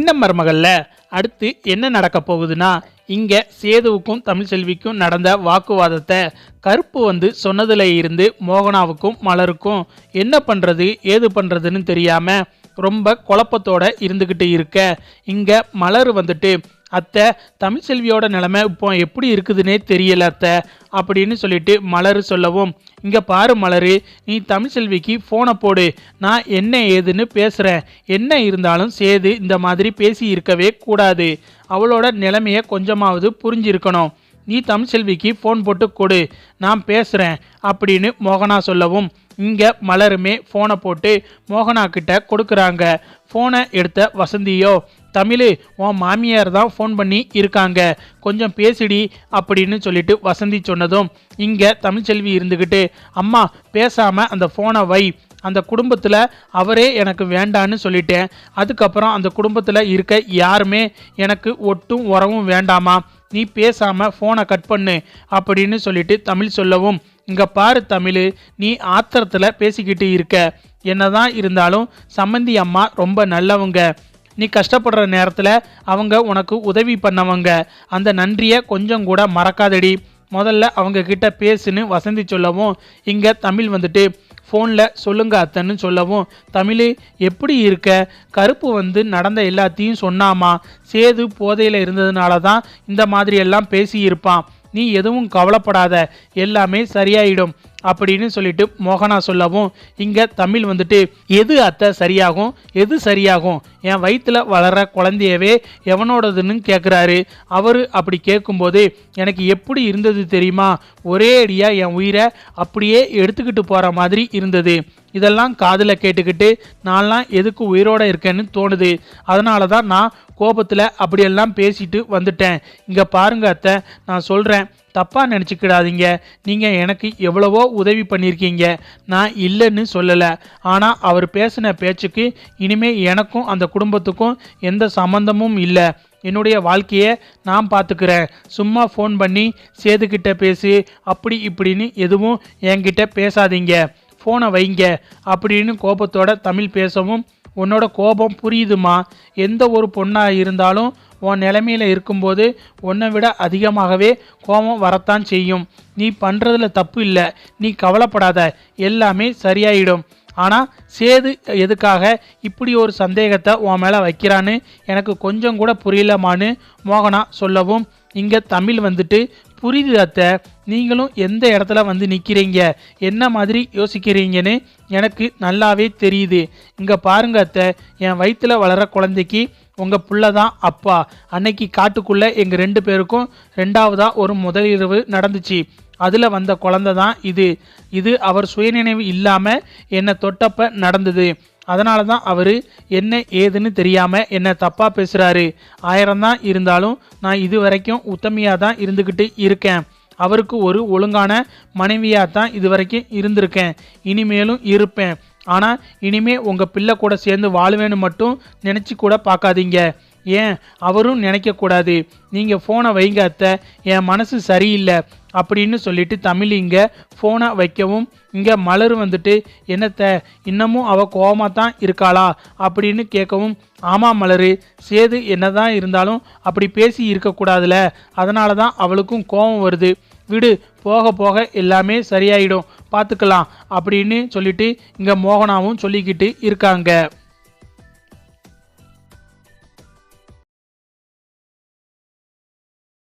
சின்ன மருமகளில் அடுத்து என்ன நடக்க போகுதுன்னா இங்கே சேதுவுக்கும் தமிழ்செல்விக்கும் நடந்த வாக்குவாதத்தை கருப்பு வந்து சொன்னதுல இருந்து மோகனாவுக்கும் மலருக்கும் என்ன பண்ணுறது ஏது பண்ணுறதுன்னு தெரியாமல் ரொம்ப குழப்பத்தோட இருந்துக்கிட்டு இருக்க. இங்கே மலர் வந்துட்டு அத்தை தமிழ்செல்வியோட நிலைமை இப்போ எப்படி இருக்குதுன்னே தெரியல அத்தை. அப்படின்னு சொல்லிட்டு மலர் சொல்லவும் இங்கே பாரு மலர் நீ தமிழ்செல்விக்கு ஃபோனை போடு நான் என்ன ஏதுன்னு பேசுகிறேன் என்ன இருந்தாலும் சேது இந்த மாதிரி பேசி இருக்கவே கூடாது. அவளோட நிலைமையை கொஞ்சமாவது புரிஞ்சிருக்கணும். நீ தமிழ்செல்விக்கு ஃபோன் போட்டு கொடு. நான் பேசுகிறேன் அப்படின்னு மோகனா சொல்லவும். இங்கே மலருமே ஃபோனை போட்டு மோகனா கிட்ட கொடுக்குறாங்க. ஃபோனை எடுத்த வசந்தியோ தமிழ் உன் மாமியார் தான் ஃபோன் பண்ணி இருக்காங்க. கொஞ்சம் பேசிடி அப்படின்னு சொல்லிட்டு வசந்தி சொன்னதும் இங்கே தமிழ்ச்செல்வி இருந்துக்கிட்டு அம்மா பேசாமல் அந்த ஃபோனை வை. அந்த குடும்பத்தில் அவரே எனக்கு வேண்டான்னு சொல்லிட்டேன். அதுக்கப்புறம் அந்த குடும்பத்தில் இருக்க யாருமே எனக்கு ஒட்டும் உறவும் வேண்டாமா? நீ பேசாமல் ஃபோனை கட் பண்ணு அப்படின்னு சொல்லிட்டு தமிழ் சொல்லவும் இங்கே பாரு தமிழ் நீ ஆத்திரத்தில் பேசிக்கிட்டு இருக்க. என்னதான் இருந்தாலும் சம்மந்தி அம்மா ரொம்ப நல்லவங்க. நீ கஷ்டப்படுற நேரத்தில் அவங்க உனக்கு உதவி பண்ணவங்க. அந்த நன்றியை கொஞ்சம் கூட மறக்காதடி. முதல்ல அவங்க கிட்ட பேசுன்னு வசந்தி சொல்லவும் இங்கே தமிழ் வந்துட்டு ஃபோனில் சொல்லுங்க அத்தன்னு சொல்லவும் தமிழ் எப்படி இருக்க? கருப்பு வந்து நடந்த எல்லாத்தையும் சொன்னாமா? சேது போதையில் இருந்ததுனால தான் இந்த மாதிரி எல்லாம் பேசியிருப்பான். நீ எதுவும் கவலைப்படாத எல்லாமே சரியாயிடும். அப்படின்னு சொல்லிட்டு மோகனா சொல்லவும் இங்கே தமிழ் வந்துட்டு எது அத்தை சரியாகும்? எது சரியாகும்? என் வயிற்றில் வளர்ற குழந்தையவே எவனோடதுன்னு கேட்குறாரு அவர் அப்படி கேட்கும்போது எனக்கு எப்படி இருந்தது தெரியுமா? ஒரே அடியாக என் உயிரை அப்படியே எடுத்துக்கிட்டு போகிற மாதிரி இருந்தது. இதெல்லாம் காதில் கேட்டுக்கிட்டு நான்லாம் எதுக்கு உயிரோடு இருக்கேன்னு தோணுது. அதனால தான் நான் கோபத்தில் அப்படியெல்லாம் பேசிட்டு வந்துட்டேன். இங்கே பாருங்க அத்தை நான் சொல்கிறேன் தப்பாக நினச்சிக்கிடாதீங்க. நீங்கள் எனக்கு எவ்வளவோ உதவி பண்ணியிருக்கீங்க நான் இல்லைன்னு சொல்லலை. ஆனால் அவர் பேசின பேச்சுக்கு இனிமேல் எனக்கும் அந்த குடும்பத்துக்கும் எந்த சம்மந்தமும் இல்லை. என்னுடைய வாழ்க்கையை நான் பார்த்துக்கிறேன் சும்மா ஃபோன் பண்ணி சேதுக்கிட்ட பேசு அப்படி இப்படின்னு எதுவும் என்கிட்ட பேசாதீங்க. ஃபோனை வைங்க. அப்படின்னு கோபத்தோட தமிழ் பேசவும் உன்னோட கோபம் புரியுதுமா? எந்த ஒரு பொண்ணாக இருந்தாலும் உன் நிலைமையில் இருக்கும்போது உன்னை விட அதிகமாகவே கோபம் வரத்தான் செய்யும். நீ பண்ணுறதுல தப்பு இல்லை. நீ கவலைப்படாத. எல்லாமே சரியாயிடும். ஆனால் சேது எதுக்காக இப்படி ஒரு சந்தேகத்தை உன் மேலே வைக்கிறான்னு எனக்கு கொஞ்சம் கூட புரியலமான்னு மோகனா சொல்லவும் இங்கே தமிழ் வந்துட்டு புரியுது அத்தை. நீங்களும் எந்த இடத்துல வந்து நிற்கிறீங்க என்ன மாதிரி யோசிக்கிறீங்கன்னு எனக்கு நல்லாவே தெரியுது. இங்கே பாருங்க அத்தை என் வயிற்றில் வளர குழந்தைக்கு உங்கள் புள்ள தான் அப்பா. அன்னைக்கு காட்டுக்குள்ளே எங்கள் ரெண்டு பேருக்கும் ரெண்டாவதாக ஒரு முதலிரவு நடந்துச்சு. அதில் வந்த குழந்தை தான் இது. இது அவர் சுயநினைவு இல்லாமல் என்னை தொட்டப்ப நடந்தது. அதனால தான் அவர் என்ன ஏதுன்னு தெரியாமல் என்ன தப்பாக பேசுகிறாரு ஆயிரம் தான் இருந்தாலும் நான் இது வரைக்கும் உத்தமையாக தான் இருந்துக்கிட்டு இருக்கேன். அவருக்கு ஒரு ஒழுங்கான மனைவியாக தான் இது வரைக்கும் இருந்திருக்கேன். இனிமேலும் இருப்பேன். ஆனால் இனிமே உங்கள் பிள்ளை கூட சேர்ந்து வாழுவேன்னு மட்டும் நினச்சி கூட பார்க்காதீங்க. ஏன்? அவரும் நினைக்கக்கூடாது. நீங்கள் ஃபோனை வைங்க அத்தை. என் மனசு சரியில்லை அப்படின்னு சொல்லிட்டு தமிழ் இங்கே ஃபோனை வைக்கவும் இங்கே மலர் வந்துட்டு என்னத்த இன்னமும் அவள் கோவமாக தான் இருக்காளா? அப்படின்னு கேட்கவும் ஆமாம் மலர் சேது என்னதான் இருந்தாலும் அப்படி பேசி இருக்கக்கூடாதுல. அதனால தான் அவளுக்கும் கோபம் வருது. விடு போக போக எல்லாமே சரியாயிடும். பார்த்துக்கலாம் அப்படின்னு சொல்லிட்டு இங்கே மோகனாவும் சொல்லிக்கிட்டு இருக்காங்க.